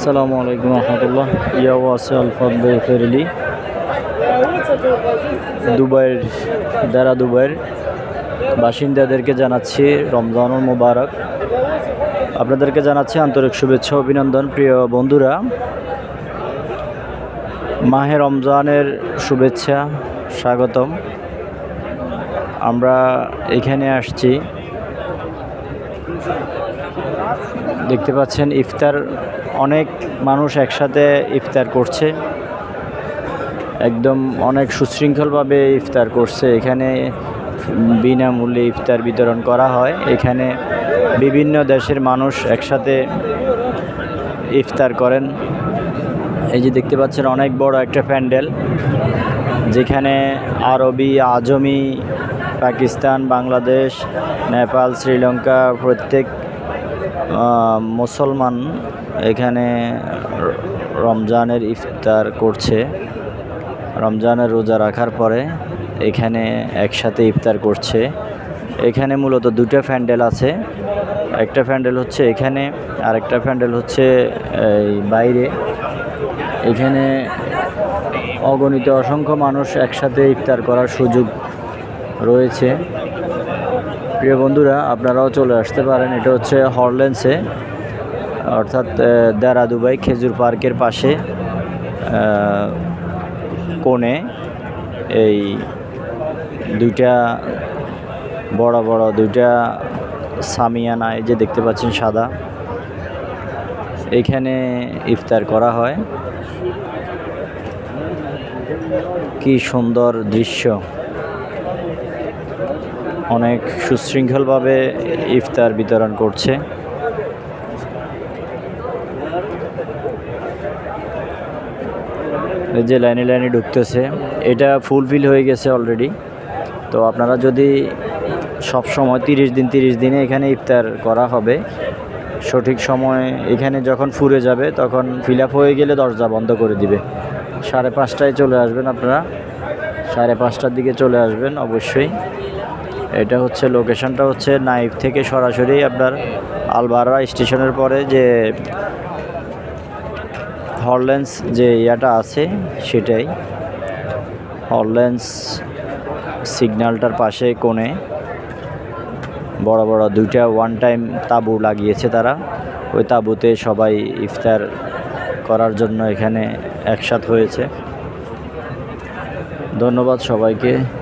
আসসালামু আলাইকুম রহমতুল্লাহ। ইয়াও আছে আলফাদ ফেরিলি। দুবাইয়ের দ্বারা দুবাইয়ের বাসিন্দাদেরকে জানাচ্ছি রমজানুল মুবারক। আপনাদেরকে জানাচ্ছি আন্তরিক শুভেচ্ছা, অভিনন্দন, প্রিয় বন্ধুরা। মাহে রমজানের শুভেচ্ছা, স্বাগতম। আমরা এখানে আসছি দেখতে পাচ্ছেন, ইফতার অনেক মানুষ একসাথে ইফতার করছে। একদম অনেক সুশৃঙ্খলভাবে ইফতার করছে। এখানে বিনামূল্যে ইফতার বিতরণ করা হয়। এখানে বিভিন্ন দেশের মানুষ একসাথে ইফতার করেন। এই যে দেখতে পাচ্ছেন, অনেক বড় একটা প্যান্ডেল, যেখানে আরবি, আজমি পাকিস্তান, বাংলাদেশ, নেপাল, শ্রীলঙ্কা প্রত্যেক মুসলমান এখানে রমজানের ইফতার করছে। রমজানের রোজা রাখার পরে এখানে একসাথে ইফতার করছে। এখানে মূলত দুটো প্যান্ডেল আছে। একটা প্যান্ডেল হচ্ছে এখানে আর একটা প্যান্ডেল হচ্ছে, এই, বাইরে। এখানে অগণিত অসংখ্য মানুষ একসাথে ইফতার করার সুযোগ রয়েছে। প্রিয় বন্ধুরা, আপনারাও চলে আসতে পারেন। এটা হচ্ছে হরলেন্সে, অর্থাৎ দেরা দুবাই খেজুর পার্কের পাশে কোণে এই দুইটা বড় বড় দুইটা সামিয়ানা, এই যে দেখতে পাচ্ছেন সাদা। এখানে ইফতার করা হয়। কি সুন্দর দৃশ্য। অনেক সুশৃঙ্খলভাবে ইফতার বিতরণ করছে। যে লাইনে লাইনে ঢুকতেছে, এটা ফুলফিল হয়ে গেছে অলরেডি তো আপনারা যদি সব সময় তিরিশ দিন, তিরিশ দিনে এখানে ইফতার করা হবে, সঠিক সময় এখানে যখন ফুরে যাবে, তখন ফিল হয়ে গেলে দরজা বন্ধ করে দিবে। সাড়ে পাঁচটায় চলে আসবেন আপনারা। সাড়ে পাঁচটার দিকে চলে আসবেন অবশ্যই। এটা হচ্ছে লোকেশনটা হচ্ছে নাইফ থেকে সরাসরি আপনার আলবারা স্টেশনের পরে যে হরলেন্স যে ইয়াটা আছে সেটাই। হরলেন্স সিগন্যালটার পাশে কোণে বড় বড় দুইটা ওয়ান টাইম তাঁবু লাগিয়েছে তারা। ওই তাঁবুতে সবাই ইফতার করার জন্য এখানে একসাথ হয়েছে। ধন্যবাদ সবাইকে।